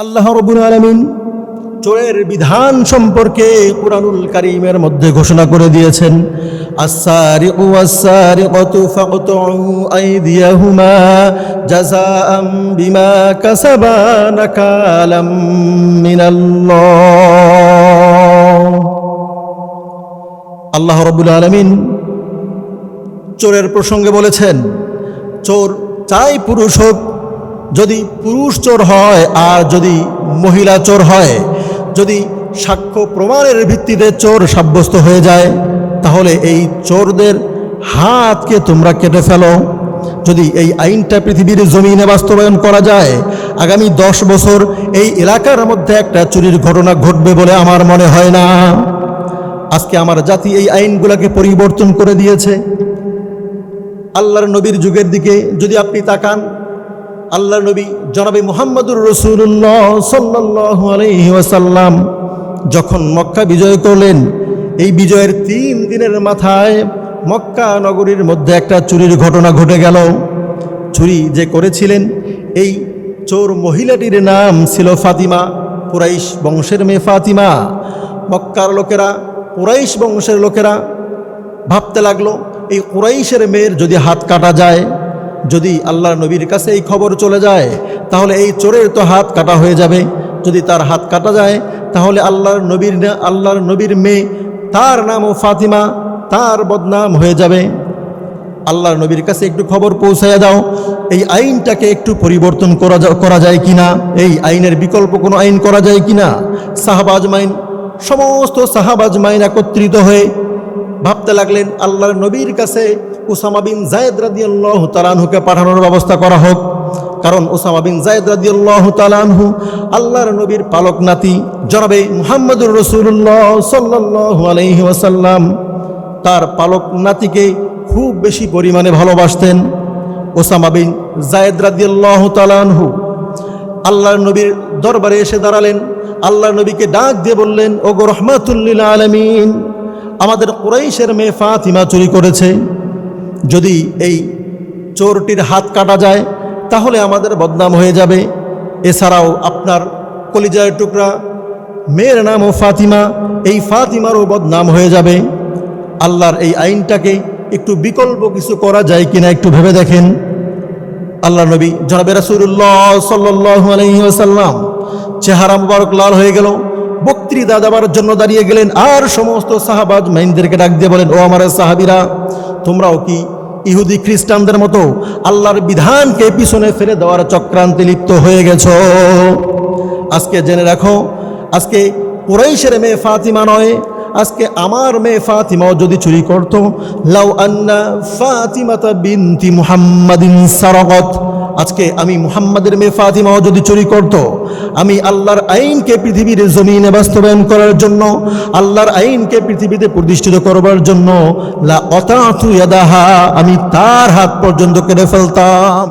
আল্লাহ রবুল আলমিন চোরের বিধান সম্পর্কে কুরআনুল কারীমের মধ্যে ঘোষণা করে দিয়েছেন আল্লাহ রবুল আলমিন চোরের প্রসঙ্গে বলেছেন, চোর চাই পুরুষ হোক যদি পুরুষ চোর হয় আর যদি মহিলা চোর হয়, যদি সাক্ষ্য প্রমাণের ভিত্তিতে চোর সাব্যস্ত হয়ে যায়, তাহলে এই চোরদের হাতকে তোমরা কেটে ফেলো। যদি এই আইনটা পৃথিবীর জমিনে বাস্তবায়ন করা যায়, আগামী দশ বছর এই এলাকার মধ্যে একটা চুরির ঘটনা ঘটবে বলে আমার মনে হয় না। আজকে আমার জাতি এই আইনগুলোকে পরিবর্তন করে দিয়েছে। আল্লাহর নবীর যুগের দিকে যদি আপনি তাকান আল্লাহর নবী জনাবে মুহাম্মদুর রসুল্লাহ সাল্লাহ আলহিহাসাল্লাম যখন মক্কা বিজয় করলেন, এই বিজয়ের তিন দিনের মাথায় মক্কা নগরীর মধ্যে একটা চুরির ঘটনা ঘটে গেল। চুরি যে করেছিলেন, এই চোর মহিলাটির নাম ছিল ফাতিমা পুরাইশ বংশের মেয়ে ফাতিমা। মক্কার লোকেরা পুরাইশ বংশের লোকেরা ভাবতে লাগল, এই কুরাইশের মেয়ের যদি হাত কাটা যায় যদি আল্লাহর নবীর কাছে এই খবর চলে যায়, তাহলে এই চোরের তো হাত কাটা হয়ে যাবে। যদি তার হাত কাটা যায়, তাহলে আল্লাহর নবীর আল্লাহর নবীর মেয়ে, তার নামও ফাতিমা, তার বদনাম হয়ে যাবে। আল্লাহর নবীর কাছে একটু খবর পৌঁছাইয়া দাও, এই আইনটাকে একটু পরিবর্তন করা করা যায় কিনা? এই আইনের বিকল্প কোনো আইন করা যায় কিনা? সাহাবাজ মাইন সমস্ত সাহাবাজ মাইন একত্রিত হয়ে ভাবতে লাগলেন, আল্লাহর নবীর কাছে উসামা বিন জায়দ রাদিয়াল্লাহু তালানহুকে পাঠানোর ব্যবস্থা করা হোক। কারণ ওসামা বিন জায়দ রাদিয়াল্লাহু তালানহু আল্লাহর নবীর পালক নাতি, জনাবে মুহাম্মদুর রসুল্লাহ সাল্লাল্লাহু আলাইহি ওয়াসাল্লাম। তার পালক নাতিকে খুব বেশি পরিমাণে ভালোবাসতেন। ওসামা বিন জায়দ রাদিয়াল্লাহু তালানহু আল্লাহর নবীর দরবারে এসে দাঁড়ালেন। আল্লাহর নবীকে ডাক দিয়ে বললেন ও গো রহমাতুল্লিল আলমিন, আমাদের কুরাইশের মেয়ে ফাতিমা চুরি করেছে। যদি এই চোরটির হাত কাটা যায়, তাহলে আমাদের বদনাম হয়ে যাবে। এছাড়াও আপনার কলিজার টুকরা, মেয়ের নামও ফাতিমা, এই ফাতিমারও বদনাম হয়ে যাবে। আল্লাহর এই আইনটাকে একটু বিকল্প কিছু করা যায় কিনা একটু ভেবে দেখেন। আল্লাহ নবী জনাবে রাসুল্লাহ সাল্লাহ আলহিহাসাল্লাম চেহারা মুবারক লাল হয়ে গেল। বক্তৃতা দেওয়ার জন্য দাঁড়িয়ে গেলেন আর সমস্ত সাহাবাজ মাইনদেরকে ডাক দিয়ে বলেন, ও আমার সাহাবিরা তোমরাও কি ইহুদি খ্রিস্টানদের মতো আল্লাহর বিধানকে পিছনে ফেলে দেওয়ার চক্রান্তে লিপ্ত হয়ে গেছ? আজকে জেনে রাখো, আজকে কুরাইশের মেয়ে ফাতিমা নয়, আজকে আমার মেয়ে ফাতিমাও যদি চুরি করত, লাউ আন্না ফাতিমাতা বিনতি মুহাম্মাদিন সারাগত আজকে আমি মুহাম্মাদের মেয়ে ফাতিমাও যদি চুরি করত, আমি আল্লাহর আইনকে পৃথিবীর জমিনে বাস্তবায়ন করার জন্য, আল্লাহর আইনকে পৃথিবীতে প্রতিষ্ঠিত করবার জন্য, লা অতাথু আমি তার হাত পর্যন্ত কেড়ে ফেলতাম।